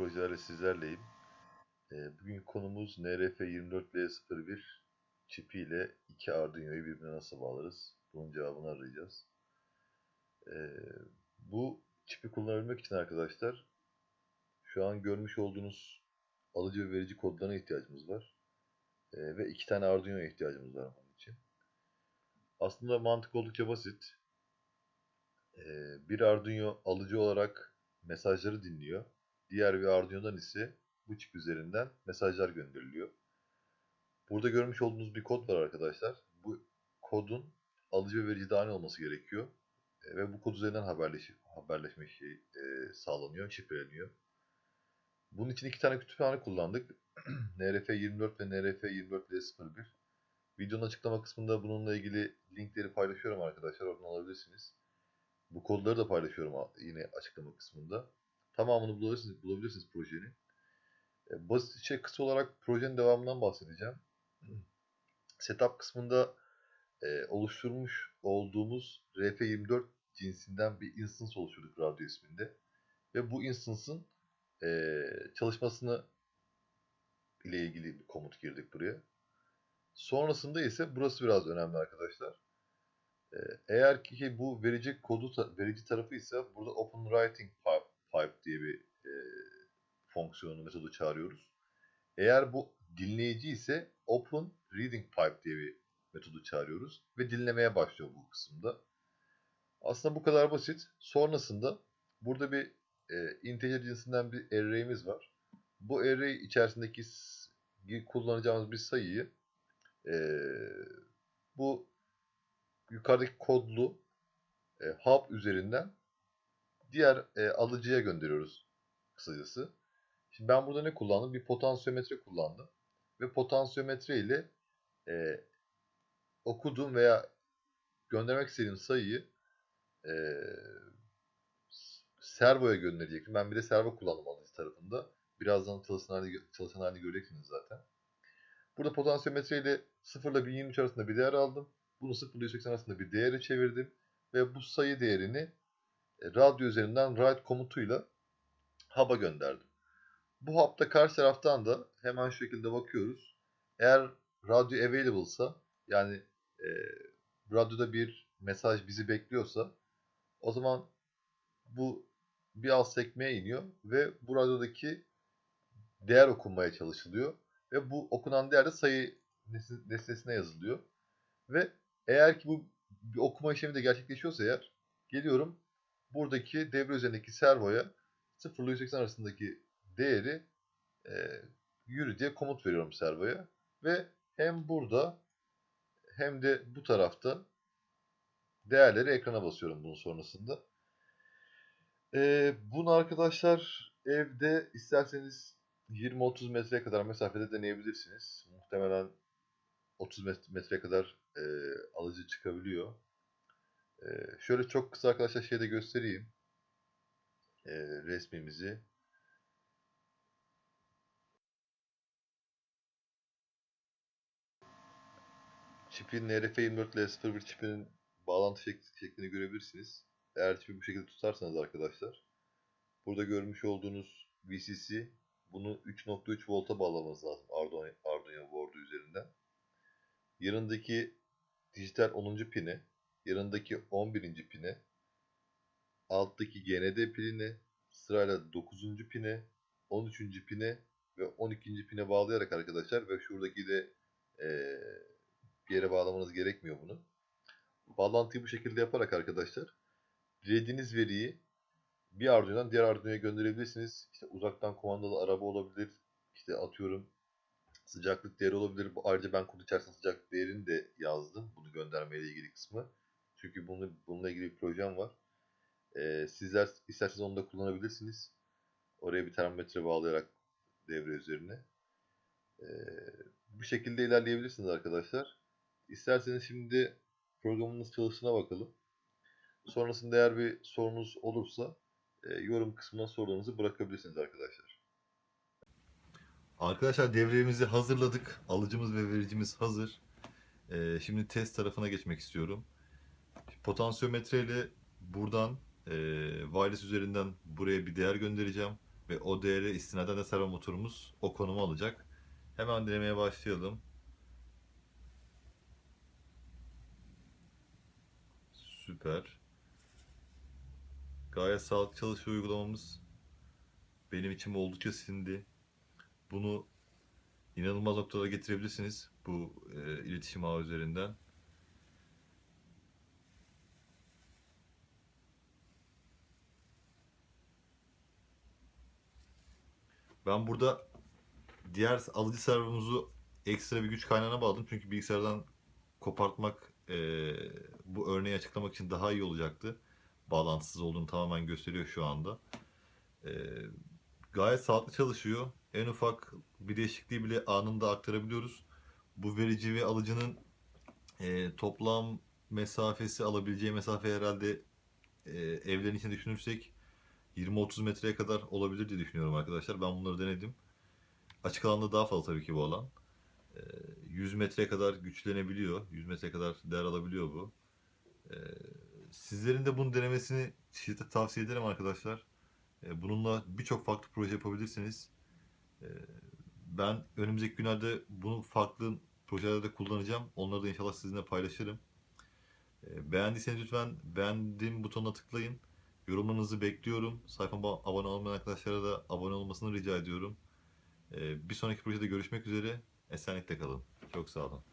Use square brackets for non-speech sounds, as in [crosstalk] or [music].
projelerle sizlerleyim. Ee, Bugün konumuz NRF24L01 çipiyle iki Arduino'yu birbirine nasıl bağlarız? Bunun cevabını arayacağız. Ee, Bu çipi kullanabilmek için arkadaşlar şu an görmüş olduğunuz alıcı ve verici kodlarına ihtiyacımız var. Ee, Ve iki tane Arduino'ya ihtiyacımız var bunun için. Aslında mantık oldukça basit. Bir Arduino alıcı olarak mesajları dinliyor. Diğer bir Arduino'dan ise bu çip üzerinden mesajlar gönderiliyor. Burada görmüş olduğunuz bir kod var arkadaşlar. Bu kodun alıcı ve verici aynı olması gerekiyor. E, Ve bu kod üzerinden haberleş haberleşme şey, e, sağlanıyor, şifreleniyor. Bunun için iki tane kütüphane kullandık. [clears throat] NRF24 ve NRF24L01. Videonun açıklama kısmında bununla ilgili linkleri paylaşıyorum arkadaşlar. Oradan alabilirsiniz. Bu kodları da paylaşıyorum yine açıklama kısmında. Tamamını bulabilirsiniz, bulabilirsiniz projenin. E, Basit şey kısa olarak projenin devamından bahsedeceğim. [clears throat] Setup kısmında e, oluşturmuş olduğumuz RF24 cinsinden bir instance oluşturduk radyo isminde. Ve bu instance'ın e, çalışmasını ile ilgili bir komut girdik buraya. Sonrasında ise burası biraz önemli arkadaşlar. Ee, Eğer ki bu verici kodu verici tarafı ise burada Open Writing Pipe, diye bir e, fonksiyonu metodu çağırıyoruz. Eğer bu dinleyici ise Open Reading Pipe diye bir metodu çağırıyoruz ve dinlemeye başlıyor bu kısımda. Aslında bu kadar basit. Sonrasında burada bir e, integer cinsinden bir array'imiz var. Bu array içerisindeki kullanacağımız bir sayıyı e, bu yukarıdaki kodlu e, hub üzerinden diğer e, alıcıya gönderiyoruz kısacası. Şimdi ben burada ne kullandım? Bir potansiyometre kullandım. Ve potansiyometre ile e, okuduğum veya göndermek istediğim sayıyı e, servoya gönderecektim. Ben bir de servo kullandım alıcı tarafında. Birazdan çalışan halini, çalışan halini göreceksiniz zaten. Burada potansiyometre ile 0 ile 1023 arasında bir değer aldım. Bunu 0 ile 180 arasında bir değere çevirdim. Ve bu sayı değerini radyo üzerinden write komutuyla hub'a gönderdim. Bu hub'da karşı taraftan da hemen şu şekilde bakıyoruz. Eğer radyo available'sa yani e, radyoda bir mesaj bizi bekliyorsa o zaman bu bir alt sekmeye iniyor ve bu radyodaki değer okunmaya çalışılıyor. Ve bu okunan değer de sayı nesne- nesnesine yazılıyor. Ve eğer ki bu bir okuma işlemi de gerçekleşiyorsa eğer geliyorum buradaki devre üzerindeki servoya 0 ile 180 arasındaki değeri e, yürü diye komut veriyorum servoya. Ve hem burada hem de bu tarafta değerleri ekrana basıyorum bunun sonrasında. E, bunu arkadaşlar evde isterseniz 20-30 metreye kadar mesafede deneyebilirsiniz. Muhtemelen 30 met- metreye kadar e, alıcı çıkabiliyor. E, şöyle çok kısa arkadaşlar şeyde göstereyim. E, resmimizi. Çipin NRF24 L01 çipinin bağlantı şek- şeklini görebilirsiniz. Eğer çipi bu şekilde tutarsanız arkadaşlar. Burada görmüş olduğunuz VCC bunu 3.3 volta bağlamanız lazım Arduino, Arduino board'u üzerinden. Yanındaki dijital 10. pine, yanındaki 11. pine, alttaki GND piline, sırayla 9. pine, 13. pine ve 12. pine bağlayarak arkadaşlar ve şuradaki de eee, bir yere bağlamanız gerekmiyor bunu. Bağlantıyı bu şekilde yaparak arkadaşlar dilediğiniz veriyi bir Arduino'dan diğer Arduino'ya gönderebilirsiniz. İşte uzaktan kumandalı araba olabilir. İşte atıyorum sıcaklık değeri olabilir. Ayrıca ben kod içerisinde sıcaklık değerini de yazdım. Bunu göndermeyle ilgili kısmı. Çünkü bunu, bununla ilgili bir projem var. Ee, sizler isterseniz onu da kullanabilirsiniz. Oraya bir termometre bağlayarak devre üzerine. Ee, bu şekilde ilerleyebilirsiniz arkadaşlar. İsterseniz şimdi programın nasıl çalıştığına bakalım. Sonrasında eğer bir sorunuz olursa e, yorum kısmına sorularınızı bırakabilirsiniz arkadaşlar. Arkadaşlar devremizi hazırladık. Alıcımız ve vericimiz hazır. E, şimdi test tarafına geçmek istiyorum. Potansiyometre ile buradan e, wireless üzerinden buraya bir değer göndereceğim. ve o değere istinaden de servo motorumuz o konumu alacak. Hemen denemeye başlayalım. Süper. Gayet sağlıklı çalışıyor uygulamamız. Benim için oldukça sindi. Bunu inanılmaz noktalara getirebilirsiniz bu e, iletişim ağı üzerinden. Ben burada diğer alıcı servomuzu ekstra bir güç kaynağına bağladım. Çünkü bilgisayardan kopartmak e, bu örneği açıklamak için daha iyi olacaktı. Bağlantısız olduğunu tamamen gösteriyor şu anda. E, gayet sağlıklı çalışıyor. En ufak bir değişikliği bile anında aktarabiliyoruz. Bu verici ve alıcının e, toplam mesafesi alabileceği mesafe herhalde e, evlerin içinde düşünürsek 20-30 metreye kadar olabilir diye düşünüyorum arkadaşlar. Ben bunları denedim. Açık alanda daha fazla tabii ki bu alan. E, 100 metreye kadar güçlenebiliyor. 100 metreye kadar değer alabiliyor bu. E, sizlerin de bunu denemesini şiddetle tavsiye ederim arkadaşlar. E, bununla birçok farklı proje yapabilirsiniz. Ben önümüzdeki günlerde bunu farklı projelerde kullanacağım. Onları da inşallah sizinle paylaşırım. Beğendiyseniz lütfen beğendim butonuna tıklayın. Yorumlarınızı bekliyorum. Sayfama abone olmayan arkadaşlara da abone olmasını rica ediyorum. E, bir sonraki projede görüşmek üzere. Esenlikle kalın. Çok sağ olun.